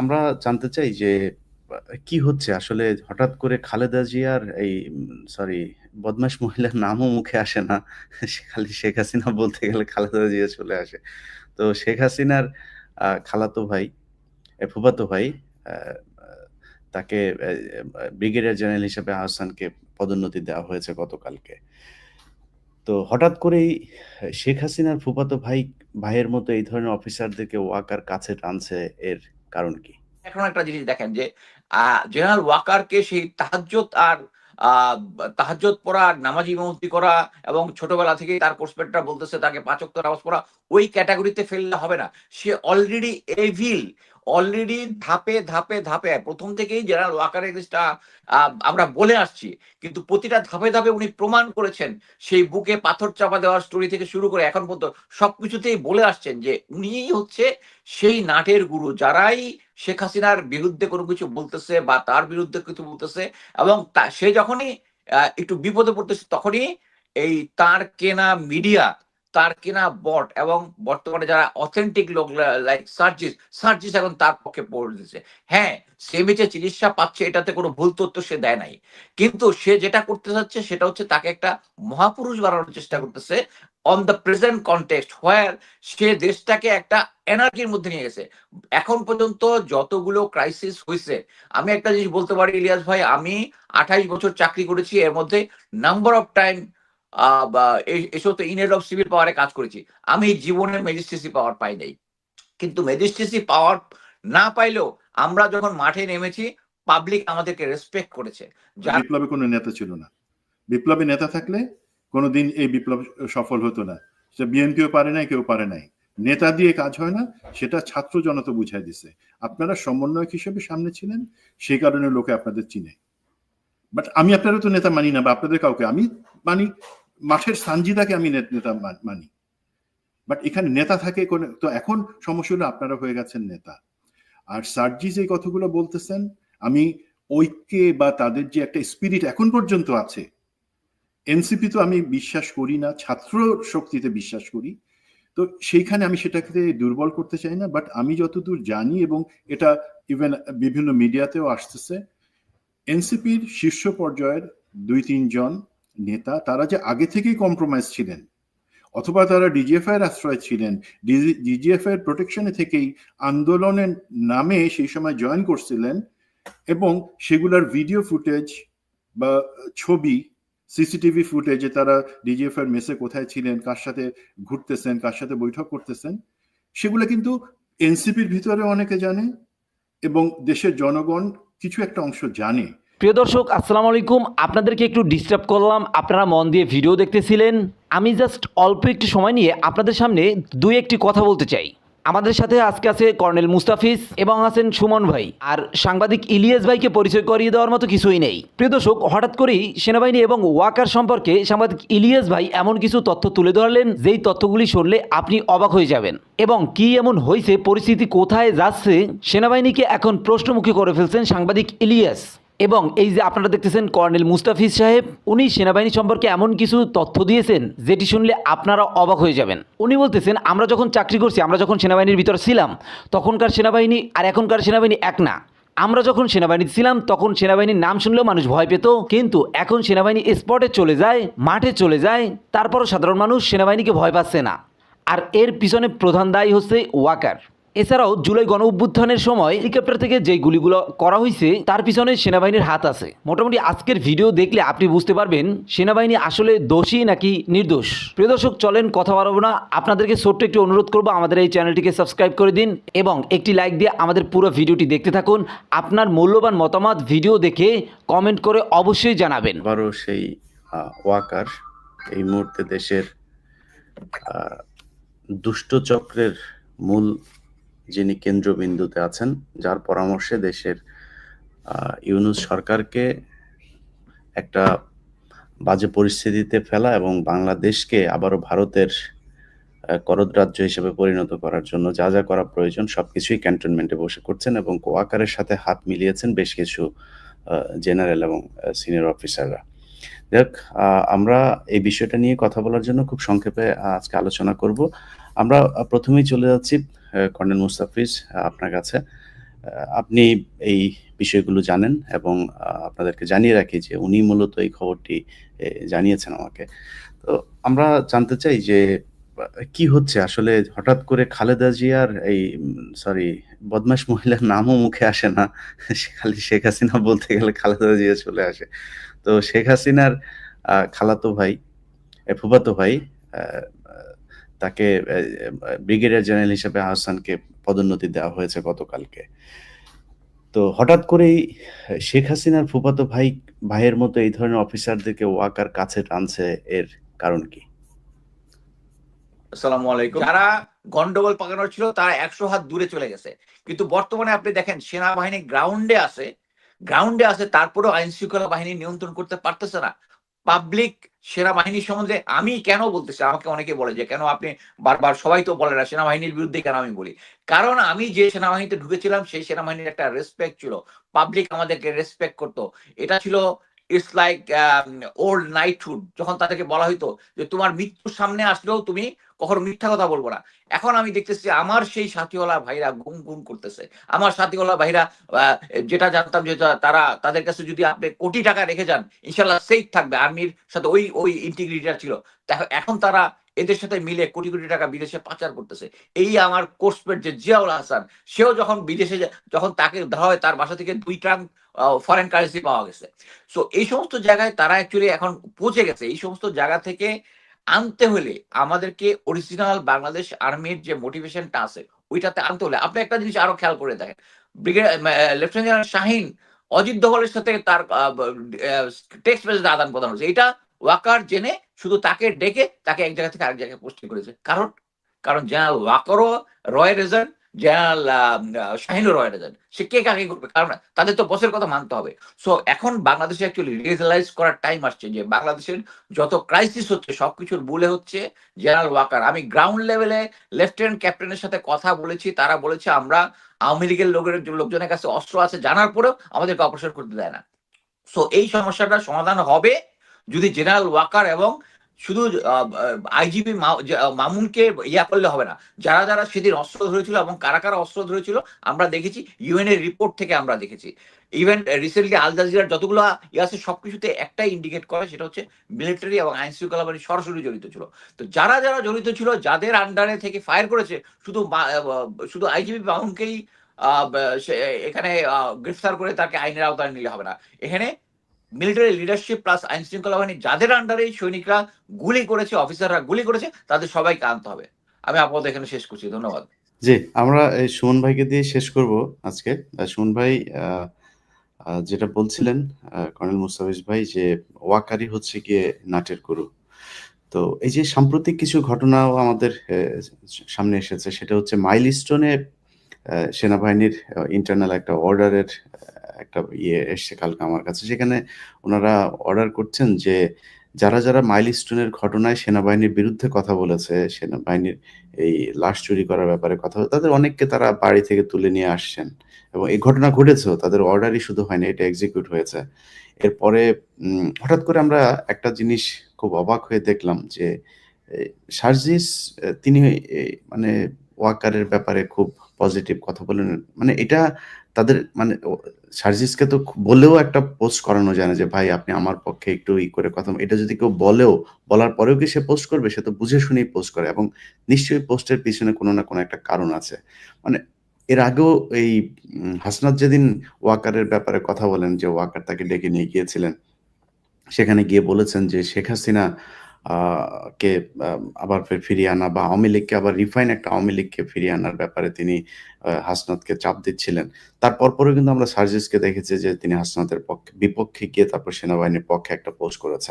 আমরা জানতে চাই যে কি হচ্ছে আসলে হঠাৎ করে খালেদা জিয়ার এই সরি বদমাশ মহিলার নামও মুখে আসে না। খালি শেখ হাসিনা বলতে গেলে খালেদা জিয়া চলে আসে। তো শেখ হাসিনার খালাতো ভাই, ফুফাতো ভাই তাকে ব্রিগেডিয়ার জেনারেল হিসেবে আহসানকে পদোন্নতি দেওয়া হয়েছে গতকালকে। তো হঠাৎ করেই শেখ হাসিনার ফুফাতো ভাই ভাইয়ের মতো এই ধরনের অফিসারদেরকে ওয়াকার কাছে টানছে এর কারণ কি? এখন একটা জিনিস দেখেন যে জেনারেল ওয়াকারকে সেই তাহাজ্জত আর তাহাজ্জত পড়া, নামাজি মহতি করা এবং ছোটবেলা থেকেই তার প্রসপেক্টটা বলতেছে তাকে ৫ ওয়াক্ত নামাজ পড়া ওই ক্যাটাগরিতে ফেললে হবে না। সে অলরেডি এভিল, অলরেডি ধাপে, ধাপে, ধাপে প্রথম থেকেই জেনারেল জিনিসটা আমরা বলে আসছি। কিন্তু প্রতিটা ধাপে, ধাপে উনি প্রমাণ করেছেন সেই বুকে পাথর চাপা দেওয়ার স্টোরি থেকে শুরু করে এখন পর্যন্ত সবকিছুতেই বলে আসছেন যে উনিই হচ্ছে সেই নাটের গুরু। যারাই শেখ হাসিনার বিরুদ্ধে কোনো কিছু বলতেছে বা তার বিরুদ্ধে কিছু বলতেছে এবং সে যখনই একটু বিপদে পড়তেছে তখনই এই তার কেনা মিডিয়া, তার কেনা বট এবং বর্তমানে যারা অথেন্টিক লোক লাইক সার্জিস, সার্জিস এখন তার পক্ষে পড়তেছে। হ্যাঁ, সে বেঁচে চিকিৎসা পাচ্ছে এটাতে কোনো ভুল তথ্য সে দেয় নাই। কিন্তু সে যেটা করতে চাচ্ছে সেটা হচ্ছে তাকে একটা মহাপুরুষ বানানোর চেষ্টা করতেছে on the present context where সে দেশটাকে একটা এনার্জির মধ্যে নিয়ে গেছে। এখন পর্যন্ত যতগুলো ক্রাইসিস হয়েছে আমি একটা জিনিস বলতে পারি ইলিয়াস ভাই আমি ২৮ বছর চাকরি করেছি। এর মধ্যে নাম্বার অফ টাইম এই সমস্ত অফ সিভিল পাওয়ার কাজ করেছি। আমি জীবনে ম্যাজিস্ট্রেসি পাওয়ার পাই নাই। কিন্তু ম্যাজিস্ট্রেসি পাওয়ার না পাইলেও আমরা যখন মাঠে নেমেছি পাবলিক আমাদেরকে রেসপেক্ট করেছে। কোনো নেতা ছিল না। বিপ্লবী নেতা থাকলে কোনদিন এই বিপ্লব সফল হতো না। সে বিএনপিও পারে নাই, কেউ পারে নাই। নেতা দিয়ে কাজ হয় না, সেটা ছাত্র জনতা বুঝাই দিছে। আপনারা সমন্বয়ক হিসেবে সামনে ছিলেন, সেই কারণে লোকে আপনাদের চিনে। বাট আমি আপনারা তো নেতা মানি না বা আপনাদের কাউকে। আমি মানি মাঠের সানজিদাকে আমি নেতা মানি। বাট এখানে নেতা থাকে কোন তো এখন সমস্যা হলো আপনারা হয়ে গেছেন নেতা। আর সার্জিস এই কথাগুলো বলতেছেন, আমি ঐক্যে বা তাদের যে একটা স্পিরিট এখন পর্যন্ত আছে, এনসিপি তো আমি বিশ্বাস করি না, ছাত্র শক্তিতে বিশ্বাস করি। তো সেইখানে আমি সেটাকে দুর্বল করতে চাই না। বাট আমি যতদূর জানি এবং এটা ইভেন বিভিন্ন মিডিয়াতেও আসতেছে, এনসিপির শীর্ষ পর্যায়ের ২-৩ জন নেতা তারা যে আগে থেকেই কম্প্রোমাইজ ছিলেন অথবা তারা ডিজিএফআই এর আশ্রয় ছিলেন, ডিজি ডিজিএফআই এর প্রোটেকশন থেকেই আন্দোলনের নামে সেই সময় জয়েন করছিলেন এবং সেগুলার ভিডিও ফুটেজ বা ছবি, সিসিটিভি ফুটেজে তারা ডিজিএফআই এর মেসে কোথায় ছিলেন, কার সাথে ঘুরতেছেন, কার সাথে বৈঠক করতেছেন, সেগুলা কিন্তু এনসিপির ভিতরে অনেকে জানে এবং দেশের জনগণ কিছু একটা অংশ জানে। প্রিয় দর্শক, আসসালামু আলাইকুম। আপনাদেরকে একটু ডিস্টার্ব করলাম। আপনারা মন দিয়ে ভিডিও দেখতেছিলেন। আমি জাস্ট অল্প একটু সময় নিয়ে আপনাদের সামনে দুই একটি কথা বলতে চাই। আমাদের সাথে আজকে আছে কর্নেল মুস্তাফিজ এবং আছেন সুমন ভাই। আর সাংবাদিক ইলিয়াস ভাইকে পরিচয় করিয়ে দেওয়ার মতো কিছুই নেই। প্রিয় দর্শক, হঠাৎ করেই সেনাবাহিনী এবং ওয়াকার সম্পর্কে সাংবাদিক ইলিয়াস ভাই এমন কিছু তথ্য তুলে ধরলেন, যেই তথ্যগুলি শুনলে আপনি অবাক হয়ে যাবেন। এবং কি এমন হয়েছে, পরিস্থিতি কোথায় যাচ্ছে, সেনাবাহিনীকে এখন প্রশ্নমুখী করে ফেলছেন সাংবাদিক ইলিয়াস। এবং এই যে আপনারা দেখতেছেন কর্নেল মুস্তাফিজ সাহেব, উনি সেনাবাহিনী সম্পর্কে এমন কিছু তথ্য দিয়েছেন যেটি শুনলে আপনারা অবাক হয়ে যাবেন। উনি বলতেছেন, আমরা যখন চাকরি করছি, আমরা যখন সেনাবাহিনীর ভিতরে ছিলাম, তখনকার সেনাবাহিনী আর এখনকার সেনাবাহিনী এক না। আমরা যখন সেনাবাহিনীতে ছিলাম, তখন সেনাবাহিনীর নাম শুনলেও মানুষ ভয় পেত। কিন্তু এখন সেনাবাহিনী স্পটে চলে যায়, মাঠে চলে যায়, তারপরও সাধারণ মানুষ সেনাবাহিনীকে ভয় পাচ্ছে না। আর এর পিছনে প্রধান দায়ী হচ্ছে ওয়াকার। এছাড়াও জুলাই গণ অভ্যুত্থানের সময় হেলিকপ্টার থেকে যে গুলিগুলো করা হয়েছে, তার পিছনে সেনাবাহিনীর হাত আছে। মোটামুটি আজকের ভিডিও দেখলে আপনি বুঝতে পারবেন, সেনাবাহিনী আসলে দোষী নাকি নির্দোষ। প্রিয় দর্শক, চলেন কথা বাড়াবো না। আপনাদেরকে ছোট্ট একটু অনুরোধ করব, আমাদের এই চ্যানেলটিকে সাবস্ক্রাইব করে দিন এবং একটি লাইক দিয়ে আমাদের পুরো ভিডিওটি দেখতে থাকুন। আপনার মূল্যবান মতামত ভিডিও দেখে কমেন্ট করে অবশ্যই জানাবেন। আবারও সেই ওয়াকার, এই মুহূর্তে দেশের দুষ্ট চক্রের মূল যিনি কেন্দ্রবিন্দুতে আছেন, যার পরামর্শে দেশের ইউনুস সরকারকে একটা বাজে পরিস্থিতিতে ফেলা এবং বাংলাদেশকে আবারও ভারতের করদ রাজ্য হিসেবে পরিণত করার জন্য যা, যা করা প্রয়োজন সবকিছুই ক্যান্টনমেন্টে বসে করছেন এবং কোয়াকারের সাথে হাত মিলিয়েছেন বেশ কিছু জেনারেল এবং সিনিয়র অফিসাররা। আ আমরা এই বিষয়টা নিয়ে কথা বলার জন্য খুব সংক্ষেপে আজকে আলোচনা করব। আমরা প্রথমেই চলে যাচ্ছি কর্নেল মুস্তাফিজ আপনার কাছে। আপনি এই বিষয়গুলো জানেন এবং আপনাদেরকে জানিয়ে রাখি যে উনি মূলত এই খবরটি জানিয়েছেন আমাকে। তো আমরা জানতে চাই যে কি হচ্ছে? আসলে হঠাৎ করে খালেদা জিয়ার এই, সরি, বদমাশ মহিলার নামও মুখে আসে না। খালি শেখ হাসিনা বলতে গেলে খালেদা জিয়া চলে আসে। তো শেখ হাসিনার খালাতো ভাই ফুফাতো ভাই তাকে ব্রিগেডিয়ার জেনারেল হিসেবে আহসানকে পদোন্নতি দেওয়া হয়েছে গতকালকে। তো হঠাৎ করেই শেখ হাসিনার ফুফাতো ভাই ভাইয়ের মতো এই ধরনের অফিসারদেরকে ওয়াকার কাছে টানছে এর কারণ কি? আসসালামু আলাইকুম। যারা গন্ডগোল পাকানোর ছিল তারা একশো হাত দূরে চলে গেছে। কিন্তু বর্তমানে আপনি দেখেন সেনাবাহিনী গ্রাউন্ডে আছে। গ্রাউন্ডে আছে তারপরেও আইন শৃঙ্খলা বাহিনী নিয়ন্ত্রণ করতে পারতেছে না। পাবলিক সেনাবাহিনীর সম্বন্ধে আমি কেন বলতেছি? আমাকে অনেকে বলে যে, কেন আপনি বারবার সবাই তো বলে না, সেনাবাহিনীর বিরুদ্ধে কেন আমি বলি? কারণ আমি যে সেনাবাহিনীতে ঢুকেছিলাম, সেই সেনাবাহিনীর একটা রেসপেক্ট ছিল। পাবলিক আমাদেরকে রেসপেক্ট করতো। এটা ছিল ইটস লাইক ওল্ড নাইটহুড যখন তাদেরকে বলা হইতো যে তোমার মৃত্যুর সামনে আসলেও তুমি কখনো মিথ্যা কথা বলব না। এখন আমি দেখতেছি আমার সেই সাথীওয়ালা ভাইরা গুম গুম করতেছে। আমার সাথীওয়ালা ভাইরা যেটা জানতাম যে তারা, তাদের কাছে যদি আপনি কোটি টাকা রেখে যান, ইনশাল্লাহ সেফ থাকবে। আর্মির সাথে ওই ওই ইন্টিগ্রিটিটা ছিল। এখন তারা এদের সাথে মিলে কোটি কোটি টাকা বিদেশে পাচার করতেছে। এই আমার কোর্সমেট যে জিয়াউল হাসান, সেও যখন বিদেশে যখন তাকে ধরা হয়, তার বাসা থেকে দুই ট্রাঙ্ক ফরেন কারেন্সি পাওয়া গেছে। সো এই সমস্ত জায়গায় তারা অ্যাকচুয়ালি এখন পৌঁছে গেছে। এই সমস্ত জায়গা থেকে আনতে হলে আমাদেরকে অরিজিনাল বাংলাদেশ আর্মির যে মোটিভেশনটা আছে, ওইটাতে আনতে হলে আপনি একটা জিনিস আরও খেয়াল করে দেখেন। Brigade lieutenant general Shaheen Ajit দোভালের সাথে তার টেক্সট মেসেজ আদান প্রদান হচ্ছে এটা ওয়াকার জেনে শুধু তাকে ডেকে তাকে এক জায়গা থেকে আরেক জায়গায় পোস্টিং করেছে। কারণ কারণ জেনারেল ওয়াকারও রয়ের এজেন্ট জেনারেল শাহিনও রয়ের এজেন্ট সে কে কাকে করবে? কারণ তাদের তো বসের কথা মানতে হবে। সো এখন বাংলাদেশে অ্যাকচুয়ালি রিয়েলাইজ করার টাইম আসছে যে বাংলাদেশের যত ক্রাইসিস হচ্ছে, সবকিছুর মূলে হচ্ছে জেনারেল ওয়াকার। আমি গ্রাউন্ড লেভেলে লেফটেন্যান্ট ক্যাপ্টেনের সাথে কথা বলেছি, তারা বলেছে আমরা আওয়ামী লীগের লোকের লোকজনের কাছে অস্ত্র আছে, জানার পরেও আমাদেরকে অপারেশন করতে দেয় না। সো এই সমস্যাটা সমাধান হবে যদি জেনারেল ওয়াকার এবং শুধু আইজিপি মামুনকে ইয়া করলে হবে না। যারা যারা সেদিন অস্ত্র ধরেছিল এবং কারা কারা অস্ত্র ধরেছিল, আমরা দেখেছি, ইউএন এর রিপোর্ট থেকে আমরা দেখেছি। ইভেন রিসেন্টলি আল জাজিরার যতগুলো ইয়ে আছে, সবকিছুতে একটাই ইন্ডিকেট করে, সেটা হচ্ছে মিলিটারি এবং আইন শৃঙ্খলা বাহিনী সরাসরি জড়িত ছিল। তো যারা যারা জড়িত ছিল, যাদের আন্ডারে থেকে ফায়ার করেছে, শুধু শুধু আইজিপি মামুনকেই এখানে গ্রেফতার করে তাকে আইনের আওতায় নিলে হবে না। এখানে মিলিটারি লিডারশিপ প্লাস আইন শৃঙ্খলা বাহিনী যাদের আন্ডারে সৈনিকরা গুলি করেছে অফিসাররা গুলি করেছে, তাদের সবাইকে আনতে হবে। আমি আপাতত এখানে শেষ করছি, ধন্যবাদ। জি, আমরা এই সুমন ভাইকে দিয়ে শেষ করব আজকে। সুমন ভাই যেটা বলছিলেন কর্নেল মুস্তাফিজ ভাই যে ওয়াকারি হচ্ছে গিয়ে নাটের গুরু তো এই যে সাম্প্রতিক কিছু ঘটনাও আমাদের সামনে এসেছে, সেটা হচ্ছে মাইলস্টোনে সেনাবাহিনীর ইন্টারনাল একটা অর্ডারের একটা ইয়ে এসছে কালকে আমার কাছে সেখানে ওনারা অর্ডার করছেন যে যারা যারা মাইলস্টোনের ঘটনায় সেনাবাহিনীর বিরুদ্ধে কথা বলেছে, সেনাবাহিনীর এই লাশ চুরি করার ব্যাপারে কথা তাদের অনেককে তারা বাড়ি থেকে তুলে নিয়ে আসছেন এবং এই ঘটনা ঘটেছেও, তাদের অর্ডারই শুধু হয়নি, এটা এক্সিকিউট হয়েছে। এরপরে হঠাৎ করে আমরা একটা জিনিস খুব অবাক হয়ে দেখলাম যে সার্জিস তিনি মানে ওয়াকারের ব্যাপারে খুব পজিটিভ কথা বলেন মানে এটা তাদের মানে সার্জিসকে তো বলেও একটা পোস্ট করানো যায় না যে, ভাই, আপনি আমার পক্ষে একটু ই করে কথা এটা যদি কেউ বলেও, বলার পরেও কি সে পোস্ট করবে? সে তো বুঝে শুনেই পোস্ট করে এবং নিশ্চয়ই পোস্টের পিছনে কোনো না কোনো একটা কারণ আছে। মানে এর আগেও এই হাসনাত যেদিন ওয়াকারের ব্যাপারে কথা বলেন, যে ওয়াকার তাকে ডেকে নিয়ে গিয়েছিলেন, সেখানে গিয়ে বলেছেন যে, শেখ হাসিনা কে আবার ফিরিয়ে আনা বা আওয়ামী লীগকে আবার রিফাইন একটা আওয়ামী লীগকে ফিরিয়ে আনার ব্যাপারে তিনি হাসনাতকে চাপ দিচ্ছিলেন। তারপর পরেও কিন্তু আমরা সার্জিসকে দেখেছি যে তিনি হাসনাতের পক্ষে, বিপক্ষে গিয়ে তারপর সেনাবাহিনীর পক্ষে একটা পোস্ট করেছেন।